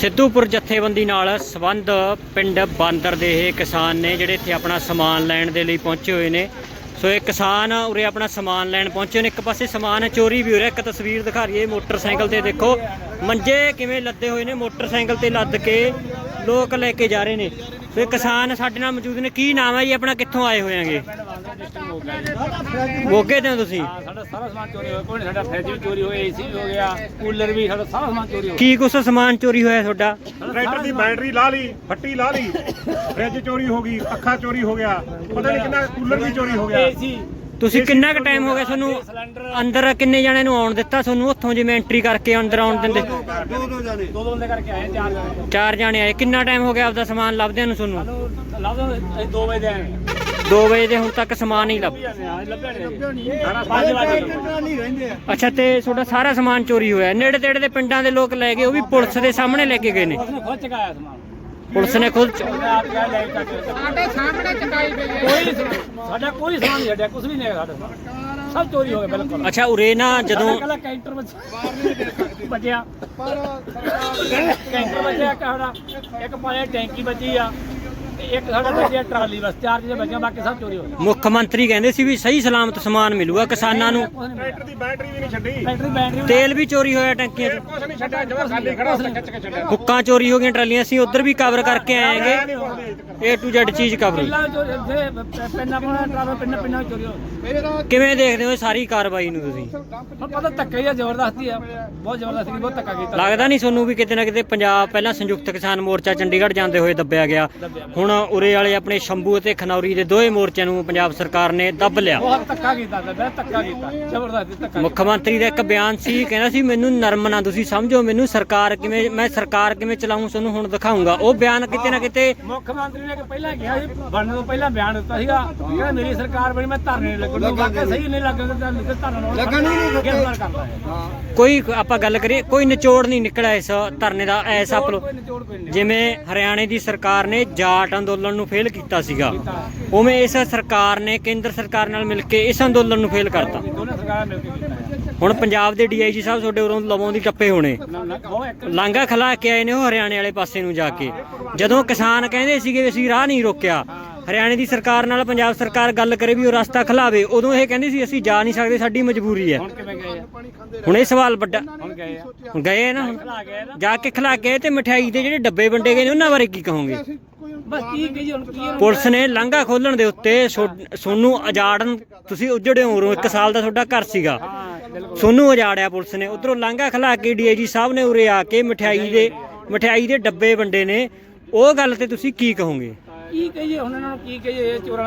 ਸਿੱਧੂਪੁਰ ਜਥੇਬੰਦੀ ਨਾਲ ਸੰਬੰਧ ਪਿੰਡ ਬਾਂਦਰ ਦੇ ਇਹ ਕਿਸਾਨ ਨੇ ਜਿਹੜੇ ਇੱਥੇ ਆਪਣਾ ਸਮਾਨ ਲੈਣ ਦੇ ਲਈ ਪਹੁੰਚੇ ਹੋਏ ਨੇ। ਸੋ ਇਹ ਕਿਸਾਨ ਉਰੇ ਆਪਣਾ ਸਮਾਨ ਲੈਣ ਪਹੁੰਚੇ ਨੇ। ਇੱਕ ਪਾਸੇ ਸਮਾਨ ਚੋਰੀ ਵੀ ਹੋ ਰਿਹਾ। ਇੱਕ ਤਸਵੀਰ ਦਿਖਾ ਰਹੀ ਹੈ ਮੋਟਰਸਾਈਕਲ ਤੇ। ਦੇਖੋ, ਮੰਜੇ ਕਿਵੇਂ ਲੱਦੇ ਹੋਏ ਨੇ। ਮੋਟਰਸਾਈਕਲ ਤੇ ਲੱਦ ਕੇ ਲੋਕ ਲੈ ਕੇ ਜਾ ਰਹੇ ਨੇ। ਸੋ ਇਹ ਕਿਸਾਨ ਸਾਡੇ ਨਾਲ ਮੌਜੂਦ ਨੇ। ਕੀ ਨਾਮ ਹੈ ਜੀ? ਆਪਣਾ ਕਿੱਥੋਂ ਆਏ ਹੋਏ ਆਂਗੇ ਮੋਗੇ ਤੋਂ ਤੁਸੀਂ? ਹਾਂ ਸਾਡਾ ਸਾਰਾ ਸਮਾਨ ਚੋਰੀ ਹੋਇਆ। ਕੋਈ ਨਹੀਂ ਸਾਡਾ ਫਰਿੱਜ ਵੀ ਚੋਰੀ ਹੋਇਆ ਏਸੀ ਵੀ ਹੋ ਗਿਆ ਕੂਲਰ ਵੀ ਸਾਡਾ ਸਾਰਾ ਸਮਾਨ ਚੋਰੀ ਹੋ ਕੀ ਕੁਛ ਸਮਾਨ ਚੋਰੀ ਹੋਇਆ ਤੁਹਾਡਾ? ਟਰੈਕਟਰ ਦੀ ਬੈਟਰੀ ਲਾ ਲਈ ਫੱਟੀ ਲਾ ਲਈ ਫ੍ਰਿਜ ਚੋਰੀ ਹੋ ਗਈ ਅੱਖਾਂ ਚੋਰੀ ਹੋ ਗਿਆ ਪਤਾ ਨਹੀਂ ਕਿੰਨਾ ਕੂਲਰ ਵੀ ਚੋਰੀ ਹੋ ਗਿਆ। ਏਸੀ। ਤੁਸੀਂ ਕਿੰਨਾ ਕੁ ਟਾਈਮ ਹੋ ਗਿਆ ਤੁਹਾਨੂੰ ਅੰਦਰ ਕਿੰਨੇ ਜਣਿਆਂ ਨੂੰ ਆਉਣ ਦਿੱਤਾ ਤੁਹਾਨੂੰ? ਉੱਥੋਂ ਜਿਵੇਂ ਐਂਟਰੀ ਕਰਕੇ ਅੰਦਰ ਆਉਣ ਦਿੰਦੇ। ਦੋ ਦੋ ਬੰਦੇ ਕਰਕੇ ਆਏ ਚਾਰ ਜਣੇ। ਚਾਰ ਜਣੇ ਆਏ। ਕਿੰਨਾ ਟਾਈਮ ਹੋ ਗਿਆ ਆਪਦਾ ਸਮਾਨ ਲੱਭਦਿਆਂ ਨੂੰ ਤੁਹਾਨੂੰ? ਲੱਭਦੇ ਅਸੀਂ 2 ਵਜੇ ਦੇ ਆਏ। 2 ਵਜੇ ਦੇ ਹੁਣ ਤੱਕ ਸਮਾਨ ਹੀ ਲੱਭ। ਲੱਭਿਆ ਨਹੀਂ ਸਾਰਾ 5 ਵਜੇ ਅੱਛਾ ਤੇ ਤੁਹਾਡਾ ਸਾਰਾ ਸਮਾਨ ਚੋਰੀ ਹੋਇਆ। ਨੇੜੇ ਤੇੜੇ ਦੇ ਪਿੰਡਾਂ ਦੇ ਲੋਕ ਲੈ ਗਏ ਉਹ ਵੀ ਪੁਲਿਸ ਦੇ ਸਾਹਮਣੇ ਲੈ ਕੇ ਗਏ ਨੇ। ਉਸਨੇ ਖੁਦ ਚਕਾਇਆ ਸਮਾਨ ਪੁਲਿਸ ਨੇ ਖੁਦ ਸਾਡੇ ਸਾਹਮਣੇ ਚਕਾਈ ਗਈ ਕੋਈ ਸਾਡਾ ਕੋਈ ਸਮਾਨ ਨਹੀਂ ਛੱਡਿਆ ਕੁਝ ਵੀ ਨਹੀਂ ਸਾਡੇ ਸਭ ਚੋਰੀ ਹੋ ਗਿਆ ਬਿਲਕੁਲ। ਅੱਛਾ ਉਰੇ ਨਾ ਜਦੋਂ ਕੱਲਾ ਕੈਂਟਰ ਵਿੱਚ ਬਚਿਆ ਕੈਂਟਰ ਬਚਿਆ ਇੱਕ ਸਾਡਾ। ਇੱਕ ਪਾਣੀ ਟੈਂਕੀ ਬਚੀ ਆ। ਤੇ ਇੱਕ ਸਾਡਾ ਬਚਿਆ ਟਰਾਲੀ ਬਸ ਚਾਰ ਚੀਜ਼ਾਂ ਬਚੀਆਂ ਬਾਕੀ ਸਭ ਚੋਰੀ ਹੋ ਗਏ। ਮੁੱਖ ਮੰਤਰੀ ਕਹਿੰਦੇ ਸੀ ਵੀ ਸਹੀ ਸਲਾਮਤ ਸਮਾਨ ਮਿਲੂਗਾ ਕਿਸਾਨਾਂ ਨੂੰ। ਟਰੈਕਟਰ ਦੀ ਬੈਟਰੀ ਵੀ ਨਹੀਂ ਛੱਡੀ। ਬੈਟਰੀ ਬੈਟਰੀ ਤੇਲ ਵੀ ਚੋਰੀ ਹੋਇਆ ਟੈਂਕੀਆਂ 'ਚ। ਕੁਛ ਨਹੀਂ ਛੱਡਿਆ ਜਮਾ ਖਾਲੀ ਖੜਾ ਉੱਥੇ ਖਿੱਚ ਕੇ ਛੱਡਿਆ। ਹੁੱਕਾਂ ਚੋਰੀ ਹੋ ਗਈਆਂ ਟਰਾਲੀਆਂ ਅਸੀਂ ਉਧਰ ਵੀ ਕਵਰ ਕਰਕੇ ਆਏਗੇ। A to Z ਚੀਜ਼ ਕਵਰ ਪਹਿਲਾਂ ਪਿੰਨਾ ਪਿੰਨਾ ਪਿੰਨਾ। ਕਿਵੇਂ ਦੇਖਦੇ ਹੋ ਇਹ ਸਾਰੀ ਕਾਰਵਾਈ ਨੂੰ ਤੁਸੀਂ? ਹੁਣ ਪਤਾ ਧੱਕਾ ਹੀ ਆ ਜ਼ਬਰਦਸਤੀ ਆ। ਬਹੁਤ ਜ਼ਬਰਦਸਤੀ ਬਹੁਤ ਧੱਕਾ ਕੀਤਾ। ਲੱਗਦਾ ਨਹੀਂ ਤੁਹਾਨੂੰ ਵੀ ਕਿਤੇ ਨਾ ਕਿਤੇ ਪੰਜਾਬ ਪਹਿਲਾਂ ਸੰਯੁਕਤ ਕਿਸਾਨ ਮੋਰਚਾ ਚੰਡੀਗੜ੍ਹ ਜਾਂਦੇ ਹੋਏ ਦੱਬਿਆ ਗਿਆ। ਹੁਣ ਉਰੇ ਵਾਲੇ ਆਪਣੇ ਸ਼ੰਭੂ ਅਤੇ ਖਨੌਰੀ ਦੇ ਦੋਵੇਂ ਮੋਰਚਿਆਂ ਨੂੰ ਪੰਜਾਬ ਸਰਕਾਰ ਨੇ ਦੱਬ ਲਿਆ। ਬਹੁਤ ਧੱਕਾ ਕੀਤਾ ਤਾਂ ਬਹੁਤ ਧੱਕਾ ਕੀਤਾ। ਜ਼ਬਰਦਸਤੀ ਧੱਕਾ ਮੁੱਖ ਮੰਤਰੀ ਦਾ ਇੱਕ ਬਿਆਨ ਸੀ ਕਹਿੰਦਾ ਸੀ ਮੈਨੂੰ ਨਰਮ ਨਾ ਤੁਸੀਂ ਸਮਝੋ ਮੈਨੂੰ ਸਰਕਾਰ ਕਿਵੇਂ ਮੈਂ ਸਰਕਾਰ ਕਿਵੇਂ ਚਲਾਉਂ ਤੁਹਾਨੂੰ ਹੁਣ ਦਿਖਾਉਂਗਾ ਉਹ ਬਿਆਨ ਕਿਤੇ ਨਾ ਕਿਤੇ ਮੁੱਖ ਮੰਤਰੀ ਨੇ ਕਿ ਪਹਿਲਾਂ ਕਿਹਾ ਸੀ ਬਣਨ ਤੋਂ ਪਹਿਲਾਂ ਬਿਆਨ ਦਿੱਤਾ ਸੀਗਾ। ਕਹਿੰਦਾ ਮੇਰੀ ਸਰਕਾਰ ਬਣੀ ਮੈਂ ਧਰਨੇ ਨਹੀਂ ਲੱਗਣ ਵਾਕਿਆ ਸਹੀ ਨਹੀਂ ਲੱਗਣ ਤਾਂ ਲਿਖ ਧਰਨਾ ਲਾਉਣਾ ਲੱਗਣ ਨਹੀਂ ਗ੍ਰਿਫਤਾਰ ਕਰਦਾ ਹੈ। ਕੋਈ ਆਪਾਂ ਗੱਲ ਕਰੀਏ ਕੋਈ ਨਿਚੋੜ ਨਹੀਂ ਨਿਕਲਿਆ ਇਸ ਧਰਨੇ ਦਾ ਐਸਾ ਅਪਲੋ ਕੋਈ ਨਿਚੋੜ ਕੋਈ ਨਹੀਂ। ਜਿਵੇਂ ਹਰਿਆਣੇ ਦੀ ਸਰਕਾਰ ਨੇ ਜਾਟ ਅੰਦੋਲਨ ਨੂੰ ਫੇਲ ਕੀਤਾ ਸੀਗਾ ਉਵੇਂ ਇਸ ਸਰਕਾਰ ਨੇ ਕੇਂਦਰ ਸਰਕਾਰ ਨਾਲ ਮਿਲ ਕੇ ਇਸ ਅੰਦੋਲਨ ਨੂੰ ਫੇਲ ਕਰਤਾ। ਦੋਨੇ ਸਰਕਾਰਾਂ ਮਿਲ ਕੇ ਕੀਤਾ ਹੈ ਹੁਣ ਪੰਜਾਬ ਦੇ ਡੀਆਈਜੀ ਸਾਹਿਬ ਤੁਹਾਡੇ ਉਰੋਂ ਲਵੋਂ ਦੀ ਟੱਪੇ ਹੋਣੇ। ਲਾਂਗਾ ਖਲਾ ਕੇ ਆਏ ਨੇ ਉਹ ਹਰਿਆਣੇ ਵਾਲੇ ਪਾਸੇ ਨੂੰ ਜਾ ਕੇ। ਜਦੋਂ ਕਿਸਾਨ ਕਹਿੰਦੇ ਸੀਗੇ ਵੀ ਅਸੀਂ ਰਾਹ ਨਹੀਂ ਰੋਕਿਆ ਹਰਿਆਣੇ ਦੀ ਸਰਕਾਰ ਨਾਲ ਪੰਜਾਬ ਸਰਕਾਰ ਗੱਲ ਕਰੇ ਵੀ ਉਹ ਰਸਤਾ ਖਲਾਵੇ ਉਦੋਂ ਇਹ ਕਹਿੰਦੇ ਸੀ ਅਸੀਂ ਜਾ ਨਹੀਂ ਸਕਦੇ ਸਾਡੀ ਮਜਬੂਰੀ ਹੈ। ਹੁਣ ਕਿਵੇਂ ਗਏ ਆ? ਹੁਣ ਇਹ ਸਵਾਲ ਵੱਡਾ ਹੁਣ ਗਏ ਆ? ਹੁਣ। ਗਏ ਨਾ ਜਾ ਕੇ ਖਲਾ ਕੇ ਤੇ ਮਠਿਆਈ ਦੇ ਜਿਹੜੇ ਡੱਬੇ ਵੰਡੇ ਗਏ ਨੇ ਉਹਨਾਂ ਬਾਰੇ ਕੀ ਕਹੋਗੇ? ਬਸ ਕੀ ਕਹੀ ਹੁਣ ਕੀ ਪੁਲਿਸ ਨੇ ਲਾਂਘਾ ਖੋਲਣ ਦੇ ਉੱਤੇ ਸੋ- ਸੋਨੂੰ ਉਜਾੜਨ ਤੁਸੀਂ ਉਜੜੇ ਹੋ ਹੋ, ਇੱਕ ਸਾਲ ਦਾ ਤੁਹਾਡਾ ਘਰ ਸੀਗਾ। ਸੋਨੂੰ ਉਜਾੜਿਆ ਪੁਲਿਸ ਨੇ। ਉਧਰੋਂ ਲਾਂਘਾ ਖਲਾ ਕੇ ਡੀਆਈਜੀ ਸਾਹਿਬ ਨੇ ਉਰੇ ਆ ਕੇ ਮਠਿਆਈ ਦੇ ਮਠਿਆਈ ਦੇ ਡੱਬੇ ਵੰਡੇ ਨੇ। ਉਹ ਗੱਲ ਤੇ ਤੁਸੀਂ ਕੀ ਕਹੋਗੇ? ਕੀ ਕਹੀਏ ਹੁਣ ਇਹਨਾਂ ਨੂੰ ਕੀ ਕਹੀਏ ਇਹ ਚੋਰਾਂ